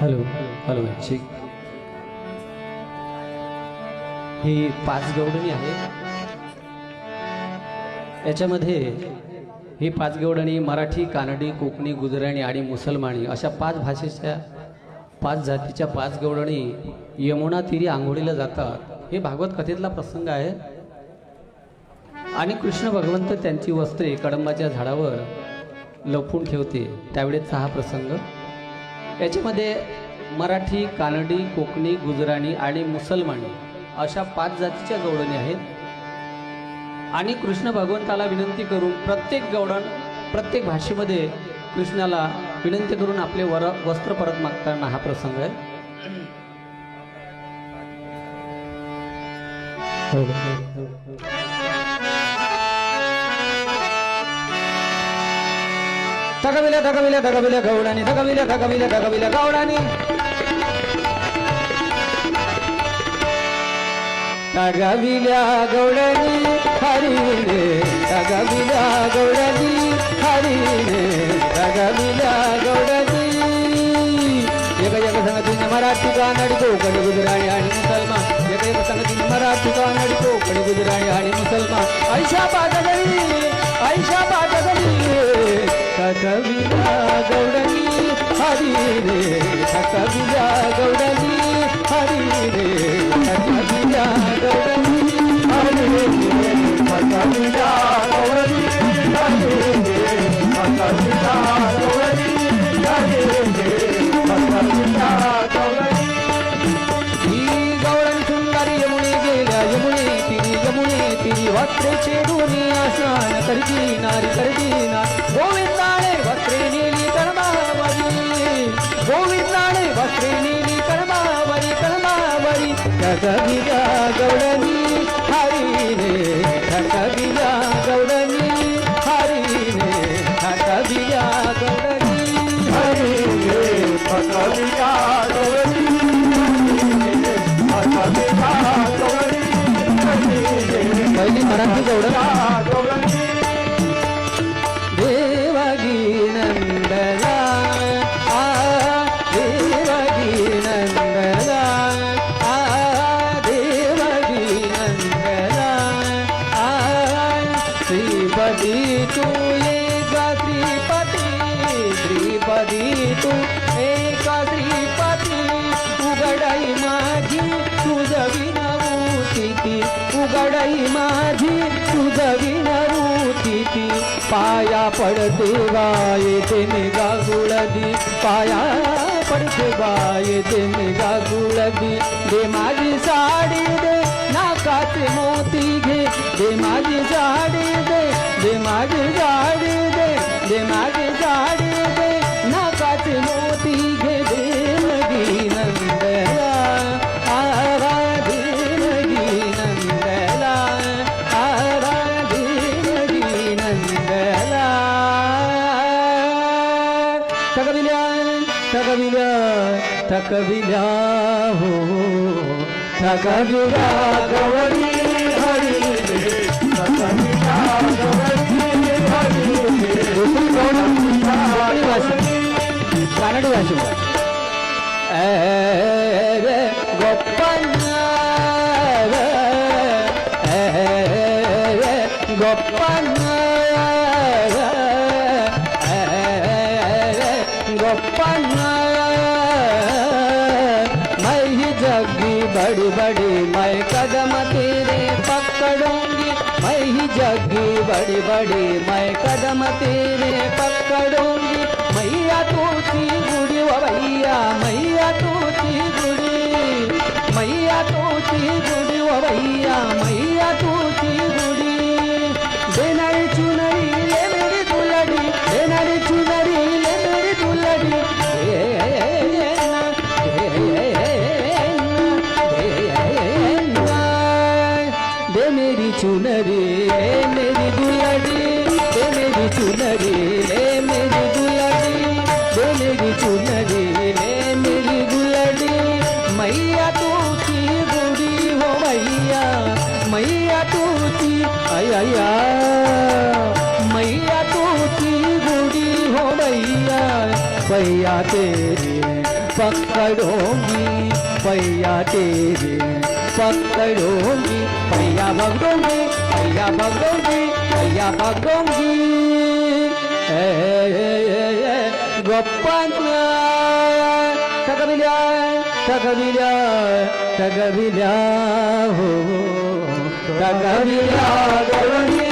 Hello hello ठीक ही पाच गवडणी आहे. याच्यामध्ये ही पाच गवडणी मराठी कानडी कोकणी गुजराणी आणि मुसलमानी अशा पाच भाषेच्या पाच जातीच्या पाच गवडणी यमुना तिरी आंघोळीला जातात. हे भागवत कथेतला प्रसंग आहे. आणि कृष्ण भगवंत त्यांची वस्त्रे कडंबाच्या झाडावर लपवून ठेवते. त्यावेळेचा हा प्रसंग. याच्यामध्ये मराठी कानडी कोकणी गुजराणी आणि मुसलमानी अशा पाच जातीच्या गवळणी आहेत. आणि कृष्ण भगवंताला विनंती करून प्रत्येक गवडण प्रत्येक भाषेमध्ये कृष्णाला विनंती करून आपले वर वस्त्र परत मागताना हा प्रसंग आहे. हो, हो, हो, थकविल्या थकविल्या थकविल्या गौडानी थकविल्या थकविल्या थकविल्या गौडानी थकविल्या गौडानी हरिणे थकविल्या गौडानी हरिणे थकविल्या गौडानी एक एक संगतीने मराठी कानडी कोकणी गुजराणी आणि मुसलमान. एक एक संगतीने मराठी कानडी कोकणी गुजराणी आणि मुसलमान. ऐशा पाटगरी ऐशा पाद थकविल्या गौडनी हरी रे थकविल्या गौडनी हरी रे गोविंदाने वस्त्रे नेली कर्मावरी कर्मावरी ठकविल्या गौडनी हरी रे ठकविल्या गौडनी। हरी रे ठकविल्या गौडनी हरी रे ठकविल्या गौडनी। पहिली मराठी गौड आई माझी तुझ विनवती ती. पाया पडते बाये ते मेगा गुळदी पाया पडते बाये ते मेगा गुळदी दे माझी साडी दे नाकाचे मोती घे. दे माझी साडी दे दे माझी साडी दे दे माझी साडी थकविल्या हो थकविल्या गवरी हरी रे थकविल्या गवरी हरी रे जगी बड़ी बड़ी मैं कदम तेरे पकड़ूंगी मैं ही जगी बड़ी बड़ी मैं कदम तेरे पकड़ूंगी मैया तूची गुड़ी ओ भैया मैया तूची गुड़ी मैया तूची गुड़ी ओ भैया मैया तूची तेरे पकड़ोगी पैया तेरे पकड़ोगी पैया भगोगी पैया भगोगी पैया भगोगी ए, ए, ए, ए, गोपांना ठगविल्या ठगविल्या ठगविल्या हो ठगविल्या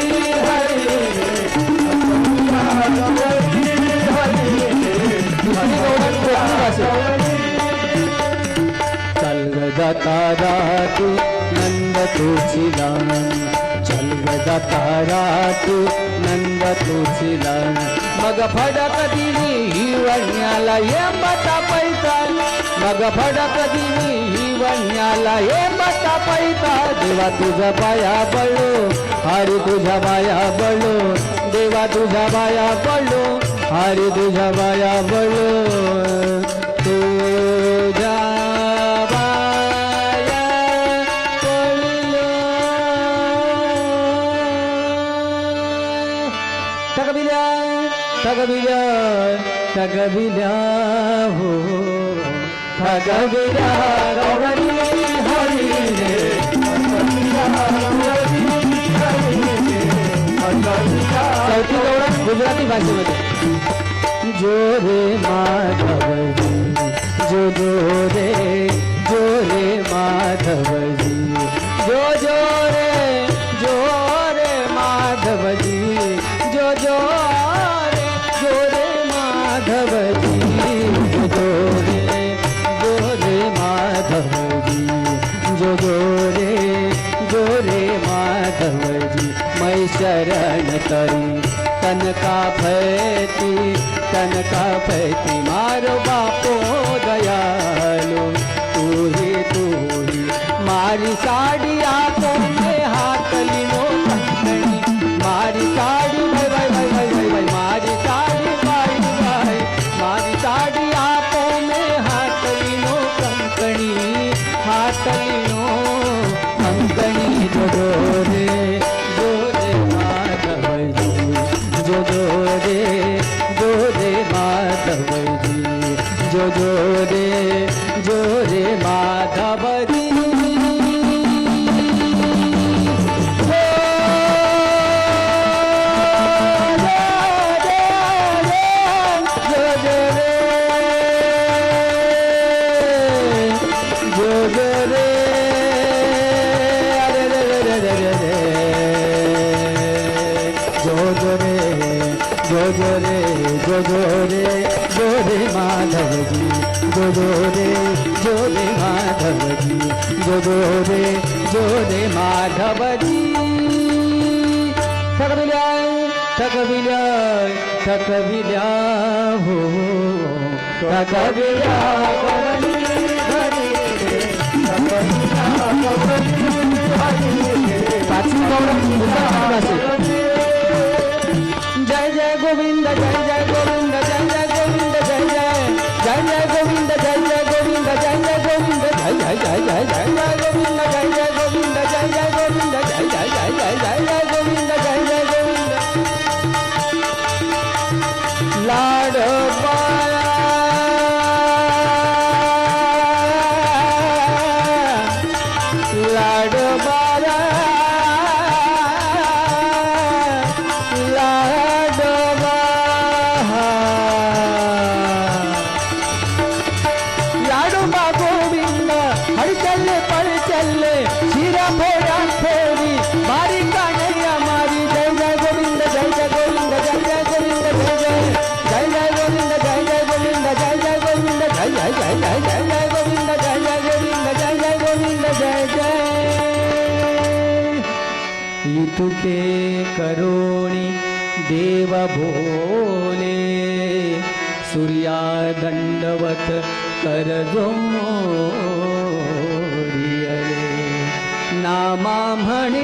जाता रात नंद तुझीला चल ग जाता रात नंद तुझीला मग फडक दिली हिवण्याला ये बता पैसा मग फडक दिली हिवण्याला ये बता पैसा देवा तुझा पाया पडलो हरी तुझ्या पाया पडलो देवा तुझ्या पाया पडलो हरी तुझ्या पाया पडलो ठगविल्या ठगविल्या हो ठगविल्या रवणी हरी रे चौथी गौरव गुजराती भाषेमध्ये जो रे माधवजी जो जो रे जो रे माधवजी जो जो रे तरी करी तन का भयती तन का भयती मारो জোরে জোরে মা जी जो जो रे जो रे माधव जी जो जो रे जो रे माधव जी ठकविल्या ठकविल्या ठकविल्या हो ठकविल्या करणी घरी पाचवी गौरव गुजराती भाषेत. जय जय गोविंद जय जय गोविंद तुके करोणी देव भोले। सूर्या दंडवत कर नामा म्हणे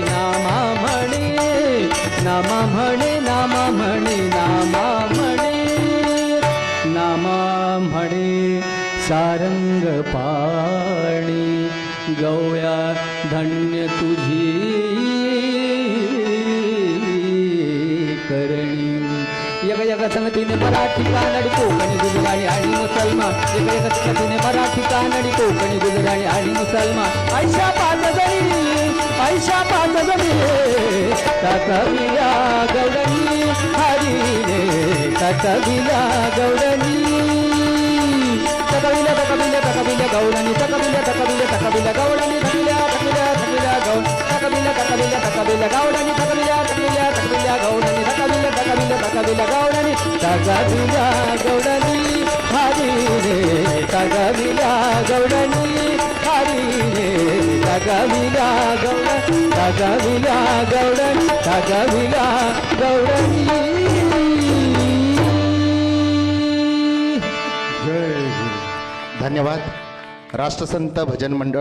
नामा म्हणे नामा म्हणे नामा म्हणे नामा म्हणे। नामा म्हणे सारंग पाणी गवळ्या धन्य तुझी। करणी एक संगतीने मराठी कानडी कोकणी गुजराणी आणि मुसलमान. एका एका संगतीने मराठी कानडी कोकणी गुजराणी आणि मुसलमान. ऐशा पाच जणी ऐशा पाच जणी तकविया गौडणी हरीने तकविया गौरणी तकविल्या तकविल्या तकविल्या गौरणी तकविल्या तकविल्या तकविल्या गौरणी तकविल्या तकविल्या तकविल्या तकविल्या गौडणी तकविल्या तकविल्या तकविल्या गौडणी तकविल्या तकविल्या तकविल्या गौडणी तकविल्या हरी रे तकविल्या गौडणी हरी रे तकविल्या गौड तकविल्या गौडणी तकविल्या धन्यवाद। राष्ट्रसंत भजन मंडळ।